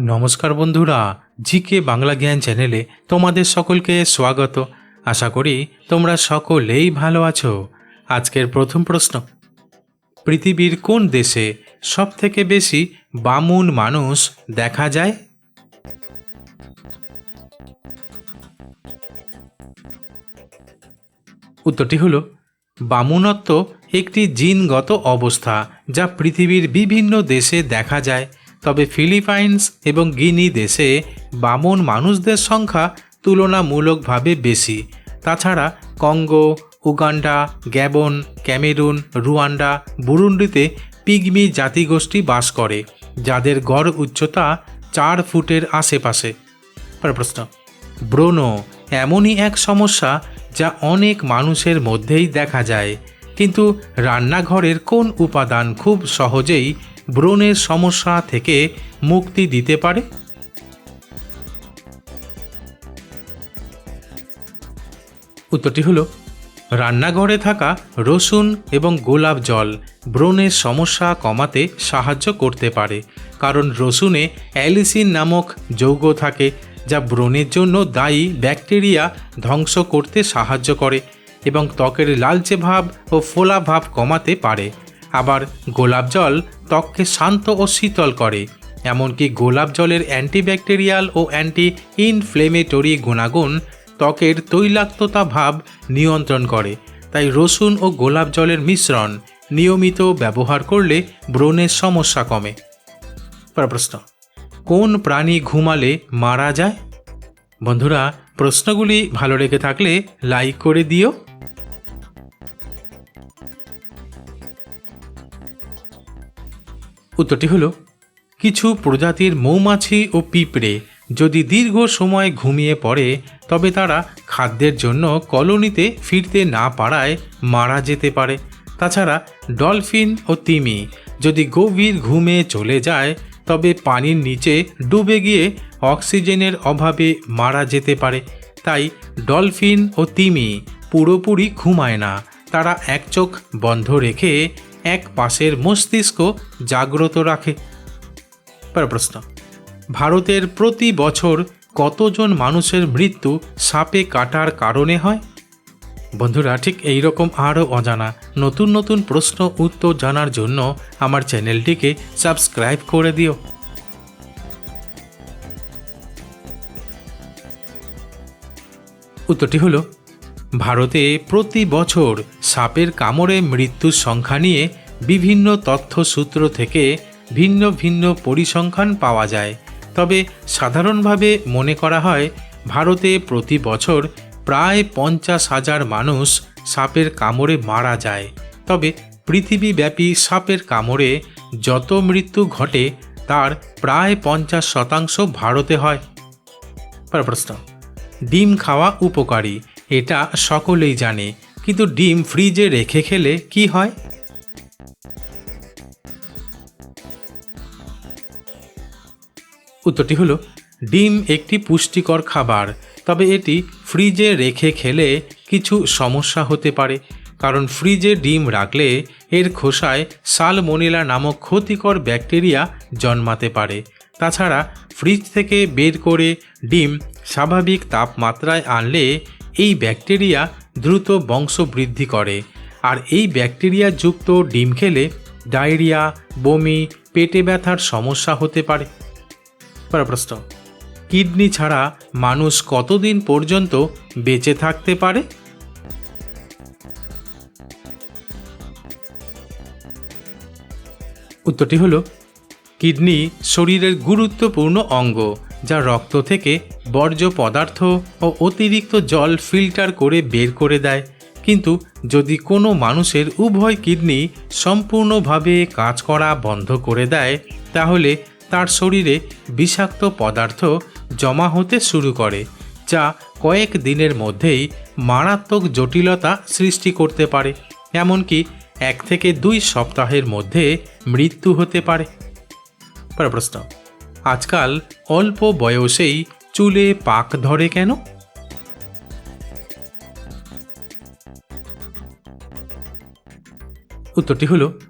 নমস্কার বন্ধুরা, জিকে বাংলা জ্ঞান চ্যানেলে তোমাদের সকলকে স্বাগত। আশা করি তোমরা সকলেই ভালো আছো। আজকের প্রথম প্রশ্ন, পৃথিবীর কোন দেশে সব থেকে বেশি বামুন মানুষ দেখা যায়? উত্তরটি হলো, বামুনত্ব একটি জিনগত অবস্থা যা পৃথিবীর বিভিন্ন দেশে দেখা যায়। তবে ফিলিপাইন্স এবং গিনি দেশে বামন মানুষদের সংখ্যা তুলনামূলকভাবে বেশি। তাছাড়া Congo, Uganda, Gabon, Cameroon, Rwanda, বুরুন্ডিতে pygmy জাতিগোষ্ঠী বাস করে, যাদের গড় উচ্চতা চার ফুটের আশেপাশে। প্রশ্ন ব্রণ এমনই এক সমস্যা যা অনেক মানুষের মধ্যেই দেখা যায়, কিন্তু রান্নাঘরের কোন উপাদান খুব সহজেই ব্রণের সমস্যা থেকে মুক্তি দিতে পারে? উত্তরটি হলো, রান্নাঘরে থাকা রসুন এবং গোলাপ জল ব্রণের সমস্যা কমাতে সাহায্য করতে পারে, কারণ রসুনে অ্যালিসিন নামক যৌগ থাকে যা ব্রণের জন্য দায়ী ব্যাকটেরিয়া ধ্বংস করতে সাহায্য করে এবং ত্বকের লালচে ভাব ও ফোলা ভাব কমাতে পারে। আবার গোলাপ জল ত্বককে শান্ত ও শীতল করে, এমনকি গোলাপ জলের অ্যান্টিব্যাকটেরিয়াল ও অ্যান্টি ইনফ্লেমেটরি গুণাগুণ ত্বকের তৈলাক্ততা ভাব নিয়ন্ত্রণ করে। তাই রসুন ও গোলাপ জলের মিশ্রণ নিয়মিত ব্যবহার করলে ব্রণের সমস্যা কমে। প্রশ্ন, কোন প্রাণী ঘুমালে মারা যায়? বন্ধুরা, প্রশ্নগুলি ভালো লেগে থাকলে লাইক করে দিও। উত্তরটি হলো, কিছু প্রজাতির মৌমাছি ও পিঁপড়ে যদি দীর্ঘ সময় ঘুমিয়ে পড়ে, তবে তারা খাদ্যের জন্য কলোনিতে ফিরতে না পারায় মারা যেতে পারে। তাছাড়া ডলফিন ও তিমি যদি গভীর ঘুমে চলে যায়, তবে পানির নিচে ডুবে গিয়ে অক্সিজেনের অভাবে মারা যেতে পারে। তাই ডলফিন ও তিমি পুরোপুরি ঘুমায় না। তারা এক চোখ বন্ধ রেখে এক পাশের মস্তিষ্ক জাগ্রত রাখে। প্রশ্ন। ভারতের প্রতি বছর কতজন মানুষের মৃত্যু সাপে কাটার কারণে হয়? বন্ধুরা, ঠিক এই রকম আরও অজানা নতুন নতুন প্রশ্ন উত্তর জানার জন্য আমার চ্যানেলটিকে সাবস্ক্রাইব করে দিও। উত্তরটি হলো, ভারতে প্রতি বছর সাপের কামড়ে মৃত্যুর সংখ্যা নিয়ে বিভিন্ন তথ্যসূত্র থেকে ভিন্ন ভিন্ন পরিসংখ্যান পাওয়া যায়। তবে সাধারণভাবে মনে করা হয়, ভারতে প্রতি বছর প্রায় পঞ্চাশ হাজার মানুষ সাপের কামড়ে মারা যায়। তবে পৃথিবীব্যাপী সাপের কামড়ে যত মৃত্যু ঘটে, তার প্রায় পঞ্চাশ শতাংশ ভারতে হয়। প্রশ্ন, ডিম খাওয়া উপকারী? এটা সকলেই জানে। কিন্তু ডিম ফ্রিজে রেখে খেলে কি হয়? উত্তরটি হলো, ডিম একটি পুষ্টিকর খাবার, তবে এটি ফ্রিজে রেখে খেলে কিছু সমস্যা হতে পারে, কারণ ফ্রিজে ডিম রাখলে এর খোসায় সালমোনেলা নামক ক্ষতিকর ব্যাকটেরিয়া জন্মাতে পারে। তাছাড়া ফ্রিজ থেকে বের করে ডিম স্বাভাবিক তাপমাত্রায় আনলে এই ব্যাকটেরিয়া দ্রুত বংশবৃদ্ধি করে। আর এই ব্যাকটেরিয়া যুক্ত ডিম খেলে ডায়রিয়া, বমি, পেটে ব্যথার সমস্যা হতে পারে। প্রশ্ন কিডনি ছাড়া মানুষ কতদিন পর্যন্ত বেঁচে থাকতে পারে? উত্তরটি হলো, কিডনি শরীরের গুরুত্বপূর্ণ অঙ্গ, যা রক্ত থেকে বর্জ্য পদার্থ ও অতিরিক্ত জল ফিল্টার করে বের করে দেয়। কিন্তু যদি কোনো মানুষের উভয় কিডনি সম্পূর্ণভাবে কাজ করা বন্ধ করে দেয়, তাহলে তার শরীরে বিষাক্ত পদার্থ জমা হতে শুরু করে, যা কয়েক দিনের মধ্যেই মারাত্মক জটিলতা সৃষ্টি করতে পারে, এমনকি এক থেকে দুই সপ্তাহের মধ্যে মৃত্যু হতে পারে। প্রশ্ন, আজকাল অল্প বয়সেই চুলে পাক ধরে কেন? উত্তরটি হলো,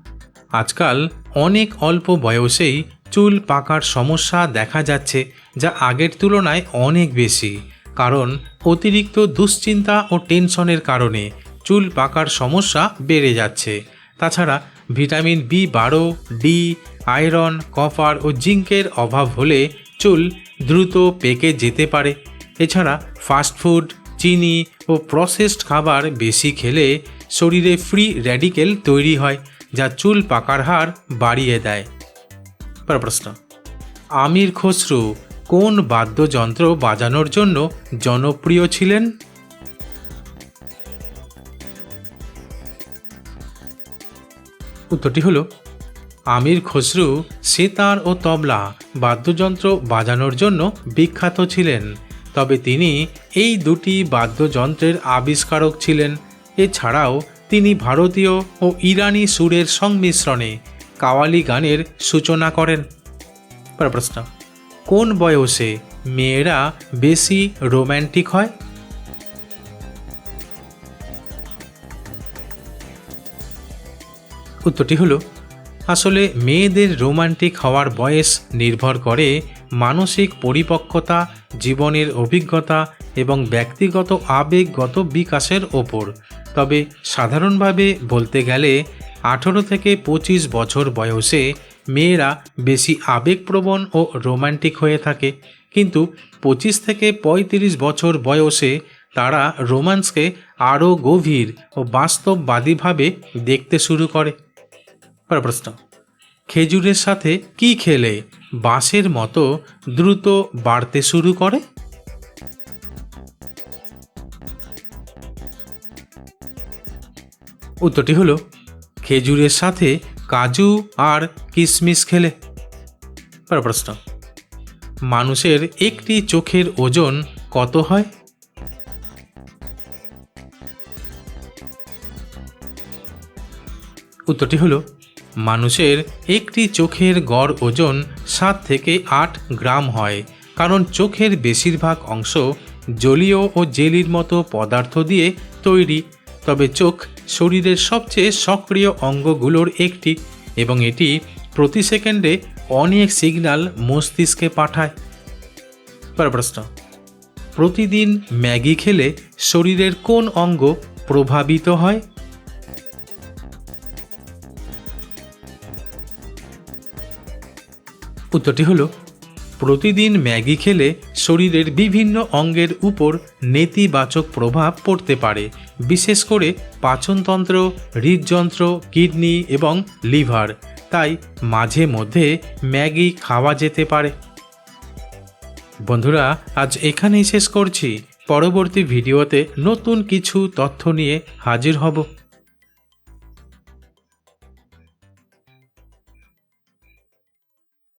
আজকাল অনেক অল্প বয়সেই চুল পাকার সমস্যা দেখা যাচ্ছে, যা আগের তুলনায় অনেক বেশি। কারণ অতিরিক্ত দুশ্চিন্তা ও টেনশনের কারণে চুল পাকার সমস্যা বেড়ে যাচ্ছে। তাছাড়া ভিটামিন বি বারো ডি আয়রন, কপার ও জিঙ্কের অভাব হলে চুল দ্রুত পেকে যেতে পারে। এছাড়া ফাস্টফুড চিনি ও প্রসেসড খাবার বেশি খেলে শরীরে ফ্রি র্যাডিকেল তৈরি হয়, যা চুল পাকার হার বাড়িয়ে দেয়। প্রশ্ন, আমির খসরু কোন বাদ্যযন্ত্র বাজানোর জন্য জনপ্রিয় ছিলেন? উত্তরটি হলো আমির খসরু, সেতার ও তবলা বাদ্যযন্ত্র বাজানোর জন্য বিখ্যাত ছিলেন। তবে তিনি এই দুটি বাদ্যযন্ত্রের আবিষ্কারক ছিলেন। এছাড়াও তিনি ভারতীয় ও ইরানি সুরের সংমিশ্রণে কাওয়ালি গানের সূচনা করেন। প্রশ্ন, কোন বয়সে মেয়েরা বেশি রোম্যান্টিক হয়? উত্তরটি হলো আসলে মেয়েদের রোমান্টিক হওয়ার বয়স নির্ভর করে মানসিক পরিপক্কতা, জীবনের অভিজ্ঞতা এবং ব্যক্তিগত আবেগগত বিকাশের ওপর। তবে সাধারণভাবে বলতে গেলে আঠেরো থেকে পঁচিশ বছর বয়সে মেয়েরা বেশি আবেগপ্রবণ ও রোমান্টিক হয়ে থাকে। কিন্তু পঁচিশ থেকে পঁয়ত্রিশ বছর বয়সে তারা রোমান্সকে আরও গভীর ও বাস্তববাদীভাবে দেখতে শুরু করে। পরের প্রশ্ন খেজুরের সাথে কি খেলে বাঁশের মতো দ্রুত বাড়তে শুরু করে? উত্তরটি হলো, খেজুরের সাথে কাজু আর কিশমিশ খেলে। পরের প্রশ্ন মানুষের একটি চোখের ওজন কত হয়? উত্তরটি হলো মানুষের একটি চোখের গড় ওজন সাত থেকে আট গ্রাম হয়, কারণ চোখের বেশিরভাগ অংশ জলীয় ও জেলির মতো পদার্থ দিয়ে তৈরি। তবে চোখ শরীরের সবচেয়ে সক্রিয় অঙ্গগুলোর একটি এবং এটি প্রতি সেকেন্ডে অনেক সিগন্যাল মস্তিষ্কে পাঠায়। প্রশ্ন, প্রতিদিন ম্যাগি খেলে শরীরের কোন অঙ্গ প্রভাবিত হয়? উত্তরটি হলো, প্রতিদিন ম্যাগি খেলে শরীরের বিভিন্ন অঙ্গের উপর নেতিবাচক প্রভাব পড়তে পারে, বিশেষ করে পাচনতন্ত্র, হৃদযন্ত্র, কিডনি এবং লিভার। তাই মাঝে মধ্যে ম্যাগি খাওয়া যেতে পারে। বন্ধুরা, আজ এখানেই শেষ করছি। পরবর্তী ভিডিওতে নতুন কিছু তথ্য নিয়ে হাজির হব।